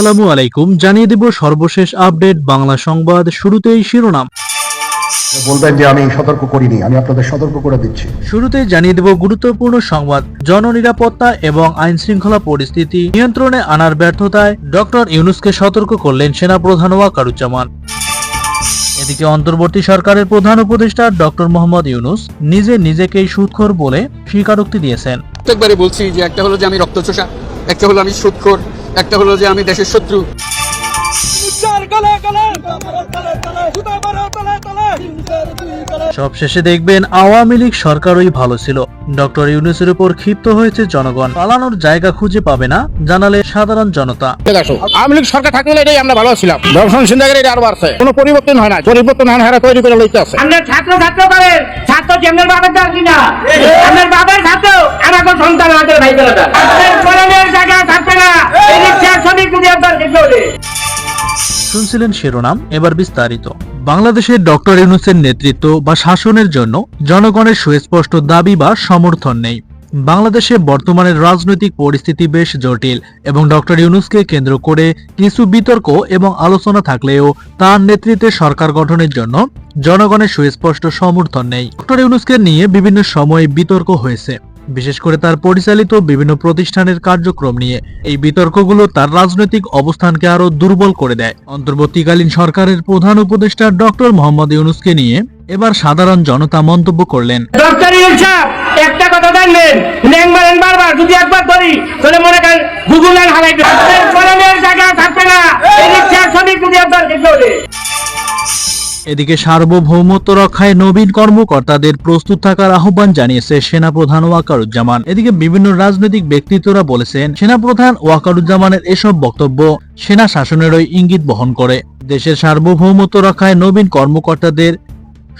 আসসালামু আলাইকুম। জানিয়ে দেব সর্বশেষ আপডেট বাংলা সংবাদ শুরুতেই শিরোনাম। বলবেন যে আমি সতর্ক করিনি আমি আপনাদের সতর্ক করে দিচ্ছি। শুরুতেই জানিয়ে দেব গুরুত্বপূর্ণ সংবাদ। জননিরাপত্তা এবং আইন শৃঙ্খলা পরিস্থিতি নিয়ন্ত্রণে আনার ব্যর্থতায় ডক্টর ইউনুসকে সতর্ক করলেন সেনাপ্রধান ওয়াকারুজ্জামান। এদিকে অন্তর্বর্তী সরকারের প্রধান উপদেষ্টা ডক্টর মোহাম্মদ ইউনুস নিজে নিজেকেই সুদখোর বলে স্বীকারোক্তি দিয়েছেন। প্রত্যেকবারই বলছি যে একটা হলো যে আমি রক্তচোষা একটা হলো আমি সুৎখোর। একটা হলো যে আমি দেশের শত্রু। গলে গলে সব শেষে দেখবেন আওয়ামী লীগ সরকারই ভালো ছিল। ডক্টর ইউনুসের উপর ক্ষিপ্ত হয়েছে জনগণ। পালানোর জায়গা খুঁজে পাবে না জানালে সাধারণ জনতা। আওয়ামী লীগ সরকার থাকলে এটাই আমরা ভালো ছিলাম। দর্শন সিন্দাগের এটা আরও বাড়ছে। কোনো পরিবর্তন হয় না পরিবর্তন হয় না তৈরি করে লইতে আছে। আমরা ছাত্র ছাত্র করেন ছাত্র যেমন বাবার দাস কিনা আমার বাবার ছাত্র আমাকে সন্তান আমাদের ভাই বেলাটা কলমের জায়গা থাকবে না এই শ্রমিক কিছু হলে শুনছিলেন শিরোনাম, এবার বিস্তারিত। বাংলাদেশের ডক্টর ইউনুসের নেতৃত্ব বা শাসনের জন্য জনগণের সুস্পষ্ট দাবি বা সমর্থন নেই। বাংলাদেশে বর্তমানের রাজনৈতিক পরিস্থিতি বেশ জটিল এবং ডক্টর ইউনুসকে কেন্দ্র করে কিছু বিতর্ক এবং আলোচনা থাকলেও তার নেতৃত্বে সরকার গঠনের জন্য জনগণের সুস্পষ্ট সমর্থন নেই। ডক্টর ইউনুসকে নিয়ে বিভিন্ন সময়ে বিতর্ক হয়েছে। বিশেষ করে তার পরিচালিত বিভিন্ন প্রতিষ্ঠানের কার্যক্রম নিয়ে। এই বিতর্কগুলো তার রাজনৈতিক অবস্থানকে আরও দুর্বল করে দেয়। অন্তর্বর্তীকালীন সরকারের প্রধান উপদেষ্টা ডক্টর মোহাম্মদ ইউনুসকে নিয়ে এবার সাধারণ জনতা মন্তব্য করলেন। একটা কথা মারেন বারবার, যদি একবার ধরি তাহলে মনে করেন হারাই জায়গা থাকবে না। শ্রমিক যদি হলে এদিকে সার্বভৌমত্ব রক্ষায় নবীন কর্মকর্তাদের প্রস্তুত থাকার আহ্বান জানিয়েছে সেনাপ্রধান ওয়াকারুজ্জামান। এদিকে বিভিন্ন রাজনৈতিক ব্যক্তিত্বরা বলেছেন, সেনাপ্রধান ওয়াকারুজ্জামানের এসব বক্তব্য সেনা শাসনেরই ইঙ্গিত বহন করে। দেশের সার্বভৌমত্ব রক্ষায় নবীন কর্মকর্তাদের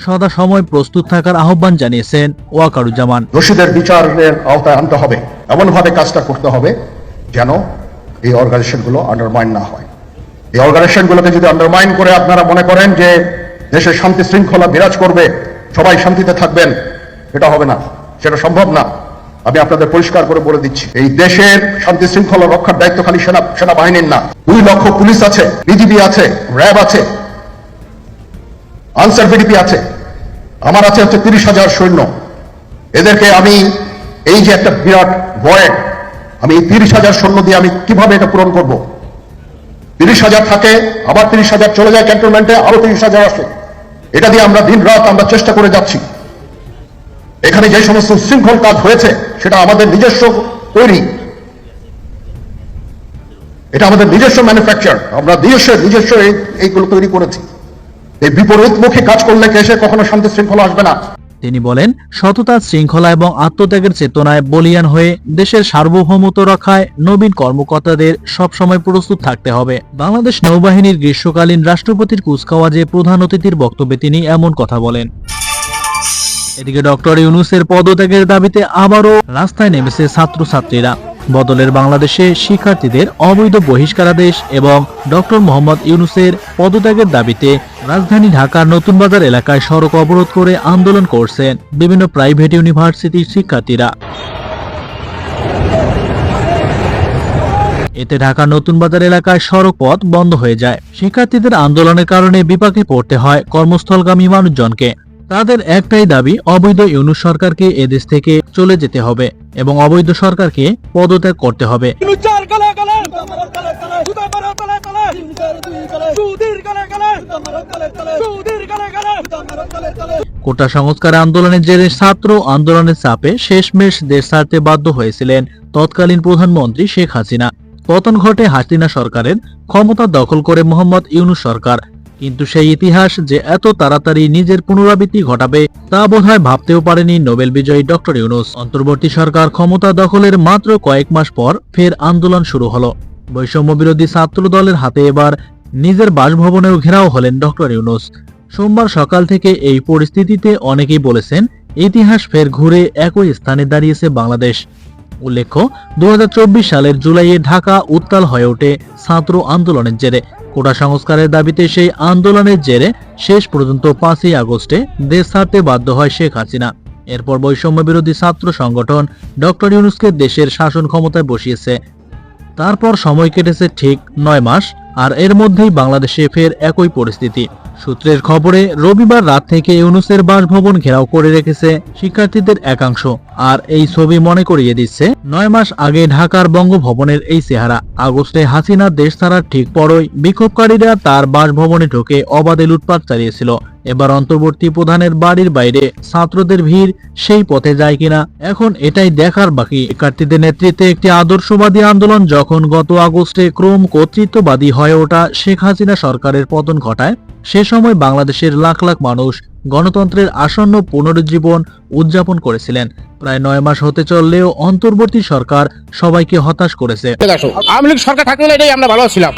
সদা সময় প্রস্তুত থাকার আহ্বান জানিয়েছেন ওয়াকারুজ্জামান। দোষীদের বিচারের আওতায় আনতে হবে, এমনভাবে কাজটা করতে হবে যেন এই অর্গানাইজেশনগুলো আন্ডারমাইন না হয়। এই অর্গানাইজেশনগুলোকে যদি আন্ডারমাইন করে আপনারা মনে করেন যে দেশের শান্তি শৃঙ্খলা বিরাজ করবে, সবাই শান্তিতে থাকবেন, এটা হবে না, সেটা সম্ভব না। আমি আপনাদের পরিষ্কার করে বলে দিচ্ছি, এই দেশের শান্তি শৃঙ্খলা রক্ষার দায়িত্ব খালি সেনা সেনাবাহিনীর না। দুই লক্ষ পুলিশ আছে, বিজিবি আছে, র্যাব আছে, আনসার বিডিপি আছে, আমার আছে হচ্ছে তিরিশ হাজার সৈন্য। এদেরকে আমি, এই যে একটা বিরাট ভয়েড, আমি এই তিরিশ হাজার সৈন্য দিয়ে আমি কীভাবে এটা পূরণ করব? তিরিশ হাজার থাকে, আবার তিরিশ হাজার চলে যায় ক্যান্টনমেন্টে, আরও তিরিশ হাজার আসে। এটা দিয়ে আমরা দিন রাত আমরা চেষ্টা করে যাচ্ছি। এখানে যে সমস্ত উশৃঙ্খল কাজ হয়েছে, সেটা আমাদের নিজস্ব তৈরি। এটা আমাদের নিজস্ব ম্যানুফ্যাকচার আমরা নিজস্ব নিজস্ব এই- এইগুলো তৈরি করেছি। এই বিপরীতমুখী কাজ করলে কেসে কখনো শান্তি শৃঙ্খলা আসবে না। তিনি বলেন, সততা, শৃঙ্খলা এবং আত্মত্যাগের চেতনায় বলিয়ান হয়ে দেশের সার্বভৌমত্ব রক্ষায় নবীন কর্মকর্তাদের সবসময় প্রস্তুত থাকতে হবে। বাংলাদেশ নৌবাহিনীর গ্রীষ্মকালীন রাষ্ট্রপতির কুচকাওয়াজে প্রধান অতিথির বক্তব্যে তিনি এমন কথা বলেন। এদিকে ডক্টর ইউনুসের পদত্যাগের দাবিতে আবারও রাস্তায় নেমেছে ছাত্রছাত্রীরা। বদলের বাংলাদেশে শিক্ষার্থীদের অবৈধ বহিষ্কারাদেশ এবং ডক্টর মোহাম্মদ ইউনুসের পদত্যাগের দাবিতে রাজধানী ঢাকার নতুন বাজার এলাকায় সড়ক অবরোধ করে আন্দোলন করছেন বিভিন্ন প্রাইভেট ইউনিভার্সিটির শিক্ষার্থীরা। এতে ঢাকার নতুন বাজার এলাকায় সড়ক পথ বন্ধ হয়ে যায়। শিক্ষার্থীদের আন্দোলনের কারণে বিপাকে পড়তে হয় কর্মস্থলগামী মানুষজনকে। তাদের একটাই দাবি অবৈধ ইউনুস সরকারকে এদেশ থেকে চলে যেতে হবে এবং অবৈধ সরকারকে পদত্যাগ করতে হবে। কোটা সংস্কার আন্দোলনের জেরে ছাত্র আন্দোলনের চাপে শেষমেশ দেশ ছাড়তে বাধ্য হয়েছিলেন তৎকালীন প্রধানমন্ত্রী শেখ হাসিনা। পতন ঘটে হাসিনা সরকারের ক্ষমতা দখল করে মোহাম্মদ ইউনুস সরকার। কিন্তু সেই ইতিহাস যে এত তাড়াতাড়ি নিজের পুনরাবৃত্তি ঘটাবে তা বোধহয় ভাবতেও পারেনি নোবেল বিজয়ী ডক্টর ইউনুস। অন্তর্বর্তী সরকার ক্ষমতা দখলের মাত্র কয়েক মাস পর ফের আন্দোলন শুরু হলো। বৈষম্য বিরোধী ছাত্র দলের হাতে এবার নিজের বাসভবনেও ঘেরাও হলেন ডক্টর ইউনুস। সোমবার সকাল থেকে এই পরিস্থিতিতে অনেকেই বলেছেন, ইতিহাস ফের ঘুরে একই স্থানে দাঁড়িয়েছে বাংলাদেশ। উল্লেখ্য দু হাজার চব্বিশ সালের জুলাইয়ে ঢাকা উত্তাল হয়ে ওঠে ছাত্র আন্দোলনের জেরে। কোটা সংস্কারের দাবিতে সেই আন্দোলনের জেরে শেষ পর্যন্ত পাঁচই আগস্টে দেশ ছাড়তে বাধ্য হয় শেখ হাসিনা। এরপর বৈষম্য বিরোধী ছাত্র সংগঠন ডক্টর ইউনুসকে দেশের শাসন ক্ষমতায় বসিয়েছে। তারপর সময় কেটেছে ঠিক নয় মাস, আর এর মধ্যেই বাংলাদেশে ফের একই পরিস্থিতি। সূত্রের খবরে রবিবার রাত থেকে ইউনুসের বাসভবন ঘেরাও করে রেখেছে শিক্ষার্থীদের একাংশ। আর এই ছবি মনে করিয়ে দিচ্ছে, নয় মাস আগে ঢাকার বঙ্গভবনের এই চেহারা। আগস্টে হাসিনা দেশ ছাড়ার ঠিক পরই বিক্ষোভকারীরা তার বাসভবনে ঢুকে অবাধে লুটপাট চালিয়েছিল। এবার অন্তর্বর্তী প্রধানের বাড়ির বাইরে ছাত্রদের ভিড়, সেই পথে যায় কিনা? এখন এটাই দেখার বাকি। শিক্ষার্থীদের নেতৃত্বে একটি আদর্শবাদী আন্দোলন যখন গত আগস্টে ক্রম কর্তৃত্ববাদী হয়ে ওঠা শেখ হাসিনা সরকারের পতন ঘটায় সে সময় বাংলাদেশের লাখ লাখ মানুষ গণতন্ত্রের আসন্ন পুনরুজ্জীবন উদযাপন করেছিলেন। প্রায় নয় মাস হতে চললেও অন্তর্বর্তী সরকার সবাইকে হতাশ করেছে। আওয়ামী লীগ সরকার থাকলে এটাই আমরা ভালো ছিলাম।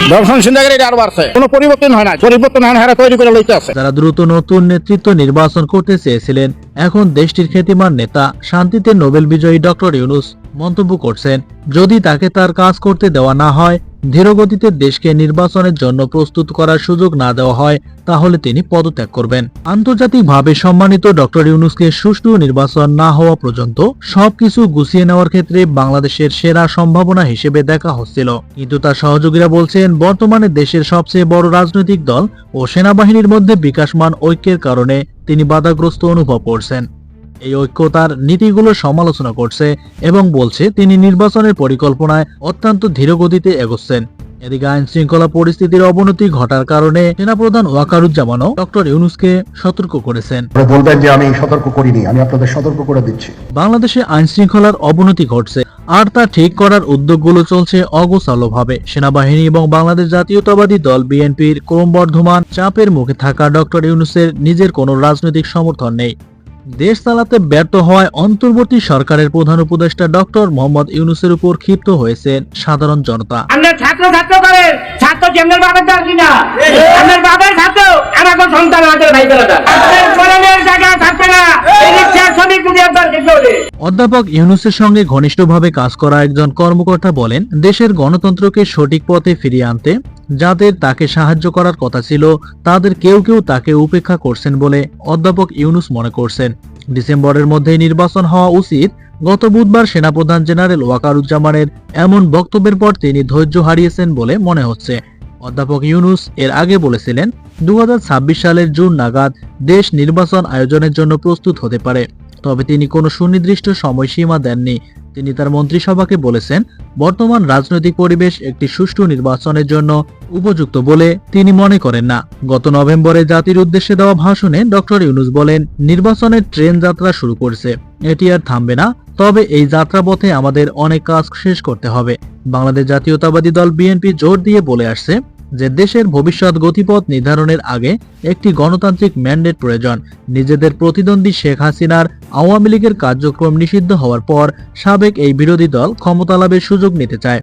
আরও বাড়ছে। কোনো পরিবর্তন হয় না পরিবর্তন হয় না তৈরি করে লইতে আছে। যারা দ্রুত নতুন নেতৃত্ব নির্বাচন করতে চেয়েছিলেন এখন দেশটির খ্যাতিমান নেতা শান্তিতে নোবেল বিজয়ী ডক্টর ইউনুস মন্তব্য করছেন যদি তাকে তার কাজ করতে দেওয়া না হয় ধীরগতিতে দেশকে নির্বাচনের জন্য প্রস্তুত করার সুযোগ না দেওয়া হয়, তাহলে তিনি পদত্যাগ করবেন। আন্তর্জাতিকভাবে সম্মানিত ডক্টর ইউনুসকে সুষ্ঠু নির্বাচন না হওয়া পর্যন্ত সবকিছু গুছিয়ে নেওয়ার ক্ষেত্রে বাংলাদেশের সেরা সম্ভাবনা হিসেবে দেখা হচ্ছিল। কিন্তু তার সহযোগীরা বলছেন, বর্তমানে দেশের সবচেয়ে বড় রাজনৈতিক দল ও সেনাবাহিনীর মধ্যে বিকাশমান ঐক্যের কারণে তিনি বাধাগ্রস্ত অনুভব করছেন। এই ঐক্য তার নীতিগুলো সমালোচনা করছে এবং বলছে তিনি নির্বাচনের পরিকল্পনায় অত্যন্ত ধীরগতিতে এগোচ্ছেন। এদিকে আইন শৃঙ্খলা পরিস্থিতির অবনতি ঘটার কারণে সেনাপ্রধান ওয়াকারুজ্জামানও ডক্টর ইউনুসকে সতর্ক করেছেন। বলবেন যে আমি সতর্ক করিনি আমি আপনাদের সতর্ক করে দিচ্ছি। বাংলাদেশে আইন শৃঙ্খলার অবনতি ঘটছে আর তা ঠিক করার উদ্যোগগুলো চলছে অগোছালোভাবে। সেনাবাহিনী এবং বাংলাদেশ জাতীয়তাবাদী দল বিএনপির ক্রমবর্ধমান চাপের মুখে থাকা ডক্টর ইউনুসের নিজের কোনো রাজনৈতিক সমর্থন নেই। দেশ চালাতে ব্যর্থ হওয়ায় অন্তর্বর্তী সরকারের প্রধান উপদেষ্টা ডক্টর মোহাম্মদ ইউনুসের উপর ক্ষিপ্ত হয়েছেন সাধারণ জনতা। আমরা ছাত্র ছাত্র করেন ছাত্র কেমনের বাবার দল কিনা? আমার বাবার ছাত্র আমাকে সন্তান আমাদের ভাই জায়গা থাকবে না। এই রিক্সার শ্রমিক যদি আপনার কিছু হলে অধ্যাপক ইউনুসের সঙ্গে ঘনিষ্ঠভাবে কাজ করা একজন কর্মকর্তা বলেন দেশের গণতন্ত্রকে সঠিক পথে ফিরিয়ে আনতে যাদের তাকে সাহায্য করার কথা ছিল, তাদের কেউ কেউ তাকে উপেক্ষা করছেন বলে অধ্যাপক ইউনুস মনে করছেন। ডিসেম্বরের মধ্যেই নির্বাচন হওয়া উচিত। গত বুধবার সেনাপ্রধান জেনারেল ওয়াকারুজ্জামানের এমন বক্তব্যের পর তিনি ধৈর্য হারিয়েছেন বলে মনে হচ্ছে। অধ্যাপক ইউনুস এর আগে বলেছিলেন দু হাজার ছাব্বিশ সালের জুন নাগাদ দেশ নির্বাচন আয়োজনের জন্য প্রস্তুত হতে পারে। তবে তিনি কোনো সুনির্দিষ্ট সময়সীমা দেননি। তিনি তার মন্ত্রিসভাকে বলেছেন, বর্তমান রাজনৈতিক পরিবেশ একটি সুষ্ঠু নির্বাচনের জন্য উপযুক্ত বলে তিনি মনে করেন না। গত নভেম্বরে জাতির উদ্দেশ্যে দেওয়া ভাষণে ডক্টর ইউনুস বলেন, নির্বাচনের ট্রেন যাত্রা শুরু করছে। এটি আর থামবে না, তবে এই যাত্রাপথে আমাদের অনেক কাজ শেষ করতে হবে। বাংলাদেশ জাতীয়তাবাদী দল বিএনপি জোর দিয়ে বলে আসছে যে দেশের ভবিষ্যৎ গতিপথ নির্ধারণের আগে একটি গণতান্ত্রিক ম্যান্ডেট প্রয়োজন। নিজেদের প্রতিদ্বন্দ্বী শেখ হাসিনার আওয়ামী লীগের কার্যক্রম নিষিদ্ধ হওয়ার পর সাবেক এই বিরোধী দল ক্ষমতা লাভের সুযোগ নিতে চায়।